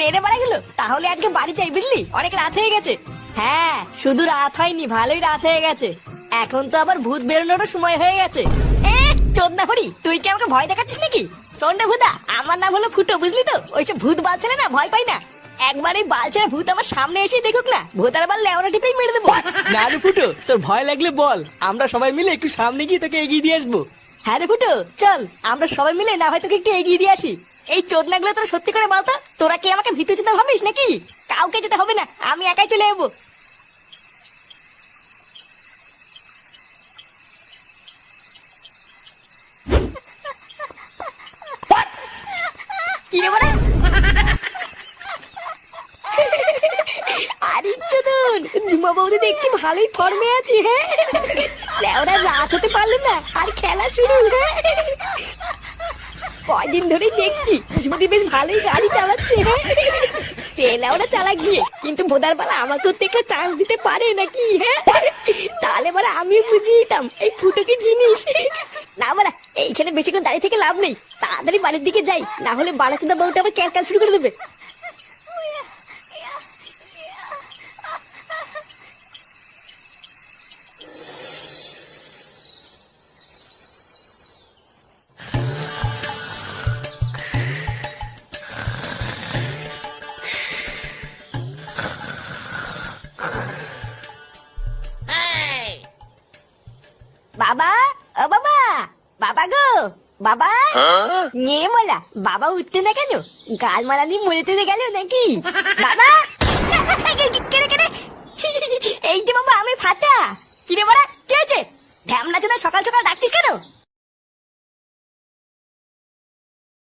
নেড়ে বাড়া গেল? তাহলে আজকে বাড়ি যাই বুঝলি? অনেক রাত হয়ে গেছে। হ্যাঁ শুধু রাত হয়নি ভালোই রাত হয়ে গেছে। এখন তো আবার ভূত বেরোনোরও সময় হয়ে গেছে। এ চোদনা হরি তুই কি আমাকে ভয় দেখাচ্ছিস নাকি? ভূতা আমার নাম হলো ফুটো বুঝলি তো? ওইসব ভূত বালছেলে না ভয় পাই না। একবার এই বালছেরা ভূত আমার সামনে এসে দেখুক না ভূতার বার লেওনা টিপেই মেরে দেবো। না রে ফুটো তোর ভয় লাগলে বল আমরা সবাই মিলে একটু সামনে গিয়ে তোকে এগিয়ে দিয়ে আসব। হ্যাঁ রে ফুটো চল আমরা সবাই মিলে না হয় তোকে একটু এগিয়ে দিয়ে আসি। এই চোদনাগুলো তোরা সত্যি করে বলতো? তোরা কি আমাকে ভিতর যেতে ভাবিস নাকি? কাউকে যেতে হবে না, আমি একাই চলে যাব। কি রে ঝুমা বৌদি দেখছি ভালোই ফর্মে আছে হ্যাঁ? লেওরা রাত হতে পারল না, আর খেলা শুরু হ্যাঁ? কয়দিন ধরেই দেখছি। যদি বেশ ভালোই গাড়ি চালাচ্ছে চেলা ওরা চালা গিয়ে। কিন্তু ভোদার বেলা আমাকেও তো একটা চান্স দিতে পারে নাকি হ্যাঁ? তাহলে বলে আমিও বুঝিয়ে দিতাম এই ফুটো কি জিনিস। না বলা, এইখানে বেশিক্ষণ দাঁড়িয়ে থেকে লাভ নেই। তাড়াতাড়ি বাড়ির দিকে যাই। না হলে বাড়াচোদা বউটা আবার ক্যালকাল শুরু করে দেবে। বাবা, ও বাবা বাবা গো, বাবা। নিয়ে মলা বাবা উঠতে না কেন? গাল মারানি মরে চলে গেল নাকি? বাবা। কেড়ে কেড়ে এই যে বাবা, আমি ফাটা। কিরে বলা